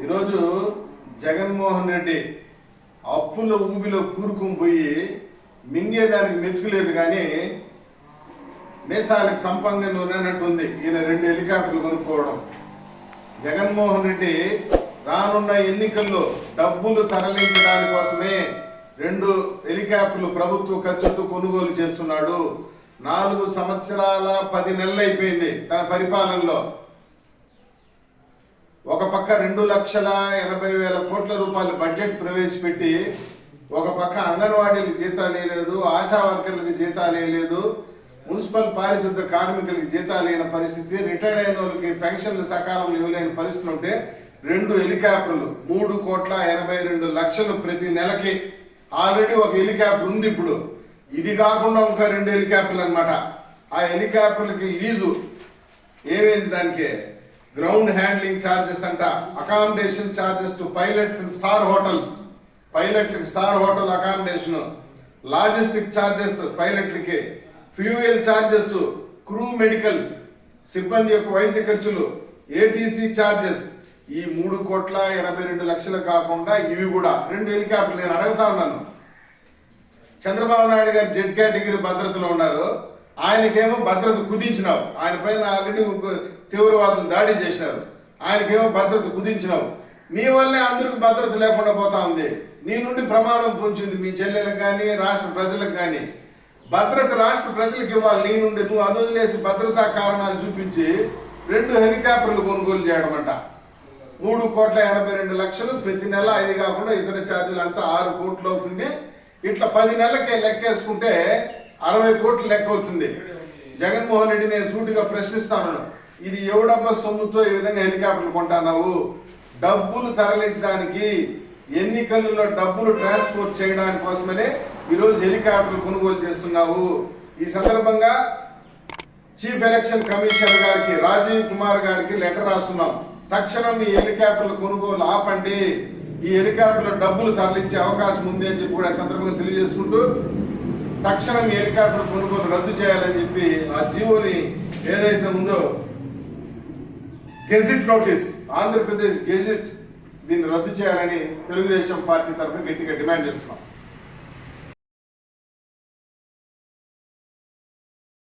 ఈరోజు జగన్మోహన్ రెడ్డి అప్పుల ఊబిలో కూరుకుని పోయి మింగేదానికి మెతుకులేదు కానీ మీసాలకు సంపంగా నూనెన్నట్టు ఉంది. ఈయన రెండు హెలికాప్టర్లు కొనుక్కోవడం. జగన్మోహన్ రెడ్డి రానున్న ఎన్నికల్లో డబ్బులు తరలించడాని కోసమే రెండు హెలికాప్టర్లు ప్రభుత్వ ఖర్చుతో కొనుగోలు చేస్తున్నాడు. నాలుగు సంవత్సరాల పది నెలలు అయిపోయింది తన పరిపాలనలో. ఒక పక్క రెండు లక్షల ఎనభై వేల కోట్ల రూపాయల బడ్జెట్ ప్రవేశపెట్టి ఒక పక్క అంగన్వాడీలకు జీతాలు లేదు ఆశా వర్కర్లకు జీతాలు లేదు మున్సిపల్ పారిశుద్ధ కార్మికులకి జీతాలు లేని పరిస్థితి రిటైర్డ్ అయిన వాళ్ళకి పెన్షన్లు సకాలంలో ఇవ్వలేని పరిస్థితులు ఉంటే రెండు హెలికాప్టర్లు మూడు కోట్ల ఎనభై రెండు లక్షలు ప్రతి నెలకి. ఆల్రెడీ ఒక హెలికాప్టర్ ఉంది ఇప్పుడు. ఇది కాకుండా ఇంకా రెండు హెలికాప్టర్లు అన్నమాట. ఆ హెలికాప్టర్లకి లీజు ఏమైంది దానికి? గ్రౌండ్ హ్యాండ్లింగ్ ఛార్జెస్ అంట accommodation charges to pilots in star hotels పైలట్లకి star hotel accommodation logistic charges పైలట్లకి fuel charges crew medicals సిబ్బంది యొక్క వైద్య ఖర్చులు. ఏటీసీ ఛార్జెస్ ఈ మూడు కోట్ల ఎనభై రెండు లక్షలు కాకుండా ఇవి కూడా. రెండు హెలికాప్టర్లు నేను అడుగుతా ఉన్నాను. చంద్రబాబు నాయుడు గారు జెడ్ కేటగిరీ భద్రతలో ఉన్నారు. ఆయనకేమో భద్రత కుదించినావు. ఆయన పైన ఆల్రెడీ ఒక తీవ్రవాదులు దాడి చేసినారు. ఆయనకేమో భద్రత కుదించినావు. నీ వల్లే అందరికి భద్రత లేకుండా పోతా ఉంది. నీ నుండి ప్రమాదం పొంచింది మీ చెల్లెలకు కానీ రాష్ట్ర ప్రజలకు కానీ భద్రత రాష్ట్ర ప్రజలకు ఇవ్వాలి. నీ నుండి నువ్వు అదొదిలేసి భద్రతా కారణాలు చూపించి రెండు హెలికాప్టర్లు కొనుగోలు చేయడం అంట మూడు కోట్ల ఎనభై రెండు లక్షలు ప్రతి నెల ఐదు కాకుండా ఇతర ఛార్జీలు అంతా ఆరు కోట్లు అవుతుంది. ఇట్లా పది నెలలకే లెక్కేసుకుంటే అరవై కోట్లు లెక్క అవుతుంది. జగన్మోహన్ రెడ్డి నేను సూటిగా ప్రశ్నిస్తాను. ఇది ఎవడబ్బ సొమ్ముతో ఈ విధంగా హెలికాప్టర్లు కొంటున్నావు? డబ్బులు తరలించడానికి ఎన్నికల్లో డబ్బులు ట్రాన్స్పోర్ట్ చేయడానికి కోసమనే ఈరోజు హెలికాప్టర్లు కొనుగోలు చేస్తున్నావు. ఈ సందర్భంగా చీఫ్ ఎలక్షన్ కమిషనర్ గారికి రాజీవ్ కుమార్ గారికి లెటర్ రాస్తున్నాం. తక్షణం ఈ హెలికాప్టర్ల కొనుగోలు ఆపండి. ఈ హెలికాప్టర్లో డబ్బులు తరలించే అవకాశం ఉంది అని చెప్పి కూడా సందర్భంగా తెలియజేసుకుంటూ తక్షణం హెలికాప్టర్ కొనుగోలు రద్దు చేయాలని చెప్పి ఆ జీవోని ఏదైతే ఉందో గెజిట్ నోటీస్ ఆంధ్రప్రదేశ్ గెజిట్ దీన్ని రద్దు చేయాలని తెలుగుదేశం పార్టీ తరఫున గట్టిగా డిమాండ్ చేస్తున్నాం.